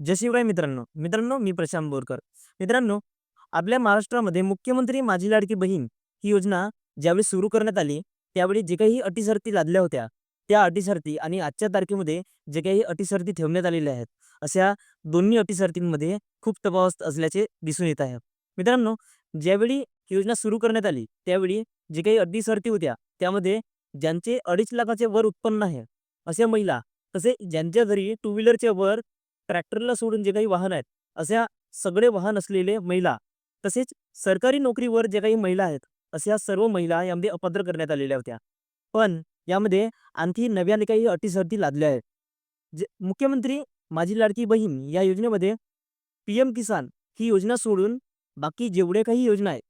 जय मित्रांनो. मित्रांनो मी प्रशांत बोरकर. मित्रांनो आपल्या महाराष्ट्रामध्ये मुख्यमंत्री माझी लाडकी बहीण ही योजना ज्यावेळी सुरू करण्यात आली त्यावेळी जे काही अटी लादल्या होत्या त्या अटी आणि आजच्या तारखेमध्ये जे काही अटी ठेवण्यात आलेल्या आहेत अशा दोन्ही अटीसरतींमध्ये खूप तफावत असल्याचे दिसून येत आहे. मित्रांनो ज्यावेळी ही योजना सुरू करण्यात आली त्यावेळी जे काही अटी होत्या त्यामध्ये ज्यांचे अडीच लाखाचे वर उत्पन्न आहे अशा महिला तसे ज्यांच्या घरी टू व्हीलरच्या वर ट्रॅक्टरला सोडून जे काही वाहन आहेत अशा सगळे वाहन असलेले महिला तसेच सरकारी नोकरीवर जे काही महिला आहेत अशा सर्व महिला यामध्ये अपात्र करण्यात आलेल्या होत्या. पण यामध्ये आणखी नव्याने काही अटी लादल्या आहेत. जे मुख्यमंत्री माझी लाडकी बहीण या योजनेमध्ये पी एम किसान ही योजना सोडून बाकी जेवढे काही योजना आहेत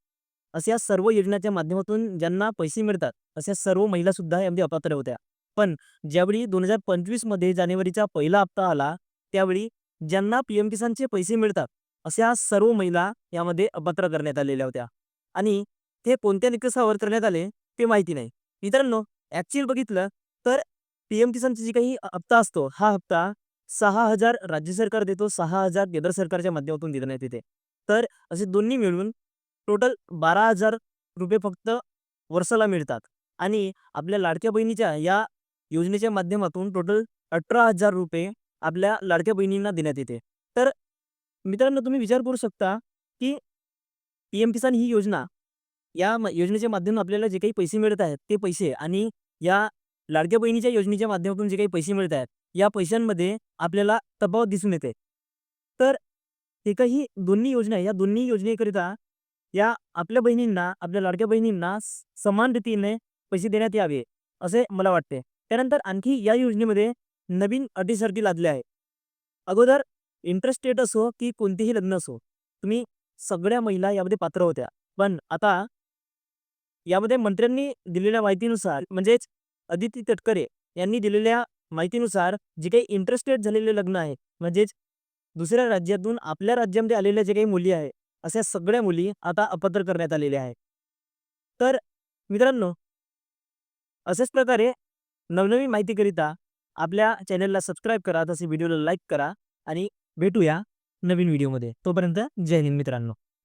अशा सर्व योजनाच्या माध्यमातून ज्यांना पैसे मिळतात अशा सर्व महिला सुद्धा यामध्ये अपात्र होत्या. पण ज्यावेळी दोन हजार पंचवीसमध्ये जानेवारीचा पहिला हप्ता आला त्यावेळी ज्यांना पीएम किसानचे पैसे मिळतात अशा सर्व महिला यामध्ये अपात्र करण्यात आलेल्या होत्या. आणि ते कोणत्या निकषावर करण्यात आले ते माहिती नाही. मित्रांनो ॲक्च्युअल बघितलं तर पी एम किसानचा जी काही हप्ता असतो हा हप्ता सहा हजार राज्य सरकार देतो सहा हजार केंद्र सरकारच्या माध्यमातून देण्यात येते. तर असे दोन्ही मिळून टोटल बारा हजार रुपये फक्त वर्षाला मिळतात. आणि आपल्या लाडक्या बहिणीच्या या योजनेच्या माध्यमातून टोटल अठरा हजार रुपये आपल्या लाडक्या बहिणींना देण्यात येते. तर मित्रांनो तुम्ही विचार करू शकता की पी एम किसान ही योजना या योजनेच्या माध्यमातून आपल्याला जे काही पैसे मिळत आहेत ते पैसे आणि या लाडक्या बहिणीच्या योजनेच्या माध्यमातून जे काही पैसे मिळत आहेत या पैशांमध्ये आपल्याला तफावत दिसून येते. तर हे काही दोन्ही योजना आहे या दोन्ही योजनेकरिता या आपल्या बहिणींना आपल्या लाडक्या बहिणींना समान रीतीने पैसे देण्यात यावे असे मला वाटते. त्यानंतर आणखी या योजनेमध्ये नवीन अटीशर्ती लादल्या आहे. अगोदर इंटरेस्टेड असो की कोणतेही लग्न असो तुम्ही सगळ्या महिला यामध्ये पात्र होत्या. पण आता यामध्ये मंत्र्यांनी दिलेल्या माहितीनुसार म्हणजेच अदिती तटकरे यांनी दिलेल्या माहितीनुसार जे काही इंटरेस्टेड झालेले लग्न आहे म्हणजेच दुसऱ्या राज्यातून आपल्या राज्यामध्ये आलेल्या जे काही मुली आहे अशा सगळ्या मुली आता अपत्र करण्यात आलेल्या आहेत. तर मित्रांनो अशाच प्रकारे नवनवीन माहितीकरिता आपल्या चॅनलला सबस्क्राईब करा तसे व्हिडिओला लाईक करा आणि भेटूया नवीन व्हिडिओमध्ये. तोपर्यंत जय हिंद मित्रांनो.